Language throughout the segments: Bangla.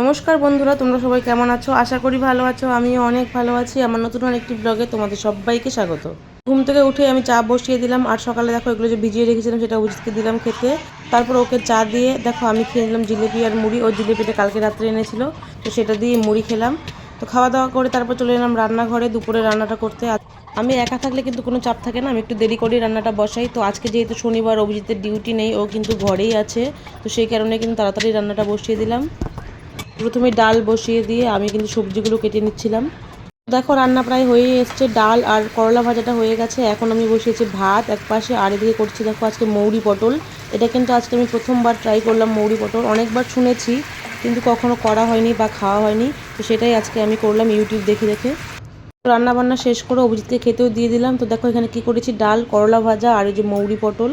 নমস্কার বন্ধুরা, তোমরা সবাই কেমন আছো? আশা করি ভালো আছো, আমিও অনেক ভালো আছি। আমার নতুন আরেকটি ব্লগে তোমাদের সবাইকে স্বাগত। ঘুম থেকে উঠে আমি চা বসিয়ে দিলাম, আর সকালে দেখো এগুলো যে ভিজিয়ে রেখেছিলাম সেটা অভিজিৎকে দিলাম খেতে। তারপর ওকে চা দিয়ে দেখো আমি খেয়ে নিলাম জিলিপি আর মুড়ি, ও জিলিপিটা কালকে রাত্রে এনেছিল, তো সেটা দিয়ে মুড়ি খেলাম। তো খাওয়া দাওয়া করে তারপর চলে এলাম রান্নাঘরে দুপুরে রান্নাটা করতে। আমি একা থাকলে কিন্তু কোনো চাপ থাকে না, আমি একটু দেরি করেই রান্নাটা বসাই। তো আজকে যেহেতু শনিবার, অভিজিতের ডিউটি নেই, ও কিন্তু ঘরেই আছে, তো সেই কারণে কিন্তু তাড়াতাড়ি রান্নাটা বসিয়ে দিলাম। প্রথমে ডাল বসিয়ে দিয়ে আমি কিন্তু সবজিগুলো কেটে নিচ্ছিলাম। দেখো, রান্না প্রায় হয়ে এসছে। ডাল আর করলা ভাজাটা হয়ে গেছে। এখন আমি বসিয়েছি ভাত। এক পাশে আর এদিকে করছি, দেখো, আজকে মৌরি পটল। এটা কিন্তু আজকে আমি প্রথমবার ট্রাই করলাম মৌরি পটল। অনেকবার শুনেছি, কিন্তু কখনো করা হয়নি বা খাওয়া হয়নি। তো সেটাই আজকে আমি করলাম ইউটিউব দেখে দেখে। রান্না বান্না শেষ করে অভিজিৎকে খেতেও দিয়ে দিলাম। তো দেখো, এখানে কি করেছি? ডাল, করলা ভাজা আর এই যে মৌরি পটল।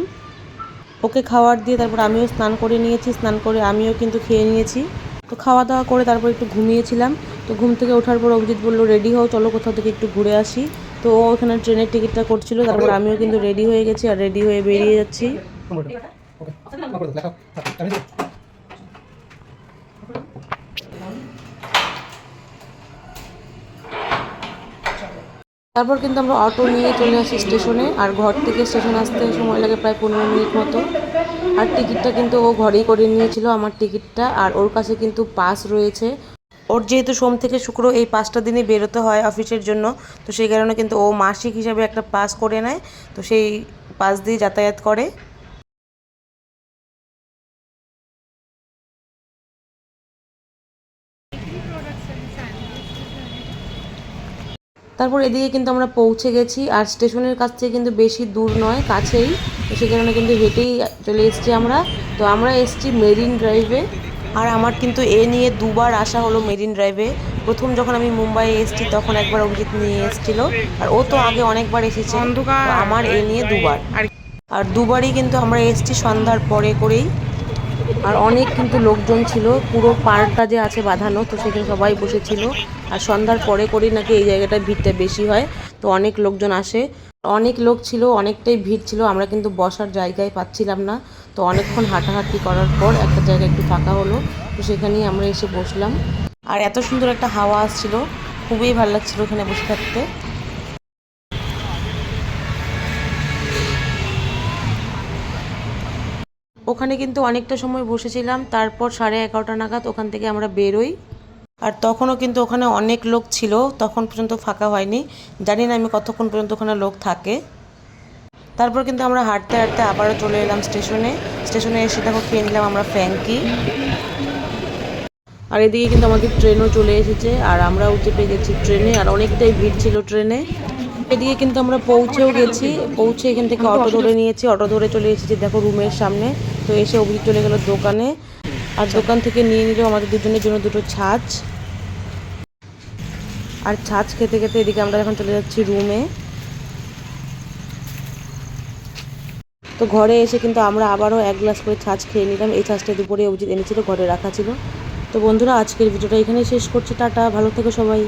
ওকে খাওয়ার দিয়ে তারপর আমিও স্নান করে নিয়েছি। স্নান করে আমিও কিন্তু খেয়ে নিয়েছি। তো খাওয়া দাওয়া করে তারপর একটু ঘুমিয়েছিলাম। তো ঘুম থেকে ওঠার পর অভিজিৎ বলল, রেডি হও, চলো কোথাও থেকে একটু ঘুরে আসি। তো ও ওখানে ট্রেনের টিকিটটা করছিল, তারপর আমিও কিন্তু রেডি হয়ে গেছি আর রেডি হয়ে বেরিয়ে যাচ্ছি। তারপর কিন্তু আমরা অটো নিয়ে চলে আসি স্টেশনে, আর ঘর থেকে স্টেশন আসতে সময় লাগে প্রায় পনেরো মিনিট মতো। আর টিকিটটা কিন্তু ও ঘরেই করে নিয়েছিল, আমার টিকিটটা, আর ওর কাছে কিন্তু পাস রয়েছে। ওর যেহেতু সোম থেকে শুক্র এই পাঁচটা দিনই বেরোতে হয় অফিসের জন্য, তো সেই কারণে কিন্তু ও মাসিক হিসাবে একটা পাস করে নেয়, তো সেই পাস দিয়ে যাতায়াত করে। তারপর এদিকে কিন্তু আমরা পৌঁছে গেছি আর স্টেশনের কাছ থেকে কিন্তু বেশি দূর নয় কাছেই। তো সেই কারণে কিন্তু হেঁটেই চলে এসেছি আমরা। তো আমরা এসেছি মেরিন ড্রাইভে আর আমার কিন্তু এ নিয়ে দুবার আসা হলো মেরিন ড্রাইভে। প্রথম যখন আমি মুম্বাইয়ে এসেছি তখন একবার অভিজিৎ নিয়ে এসেছিল আর ও তো আগে অনেকবার এসেছে। আমার এ নিয়ে দুবার। আর দুবারই কিন্তু আমরা এসেছি সন্ধ্যার পরে করেই। আর অনেক কিন্তু লোকজন ছিল। পুরো পার্কটা যে আছে বাঁধানো, তো সেখানে সবাই বসেছিল। আর সন্ধ্যার পরে করেই নাকি এই জায়গাটায় ভিড়টা বেশি হয়। তো অনেক লোকজন আসে। অনেক লোক ছিল, অনেকটাই ভিড় ছিল, আমরা কিন্তু বসার জায়গায় পাচ্ছিলাম না। তো অনেকক্ষণ হাঁটাহাঁটি করার পর একটা জায়গা একটু ফাঁকা হলো। তো সেখানেই আমরা এসে বসলাম। আর এত সুন্দর একটা হাওয়া আসছিল। খুবই ভালো লাগছিল ওখানে বসে থাকতে। ওখানে কিন্তু অনেকটা সময় বসেছিলাম, তারপর সাড়ে এগারোটা নাগাদ ওখান থেকে আমরা বেরোই। আর তখনও কিন্তু ওখানে অনেক লোক ছিল, তখন পর্যন্ত ফাঁকা হয়নি। জানি না আমি কতক্ষণ পর্যন্ত ওখানে লোক থাকে। তারপর কিন্তু আমরা হাঁটতে হাঁটতে আবারও চলে এলাম স্টেশনে। স্টেশনে এসে দেখো খেয়ে নিলাম আমরা ফ্যাঙ্কি আর এদিকে কিন্তু আমাদের ট্রেনও চলে এসেছে, আর আমরাও চেপে গেছি ট্রেনে, আর অনেকটাই ভিড় ছিল ট্রেনে। এদিকে কিন্তু আমরা পৌঁছেও গেছি, পৌঁছে এখান থেকে অটো ধরে নিয়েছি, অটো ধরে চলে এসেছি দেখো রুমের সামনে। তো এসে অভিজিৎ চলে গেল দোকানে। আর দোকান থেকে নিয়ে নিল আমাদের দুজনের জন্য দুটো ছাঁচ। আর ছাঁচ খেতে খেতে এদিকে আমরা এখন চলে যাচ্ছি রুমে তো ঘরে এসে কিন্তু আমরা আবারও এক গ্লাস করে ছাঁচ খেয়ে নিলাম। এই ছাঁচটা দুপুরে অভিজিৎ এনেছিল, ঘরে রাখা ছিল। তো বন্ধুরা, আজকের ভিডিওটা এখানেই শেষ করছি। টাটা, ভালো থেকো সবাই।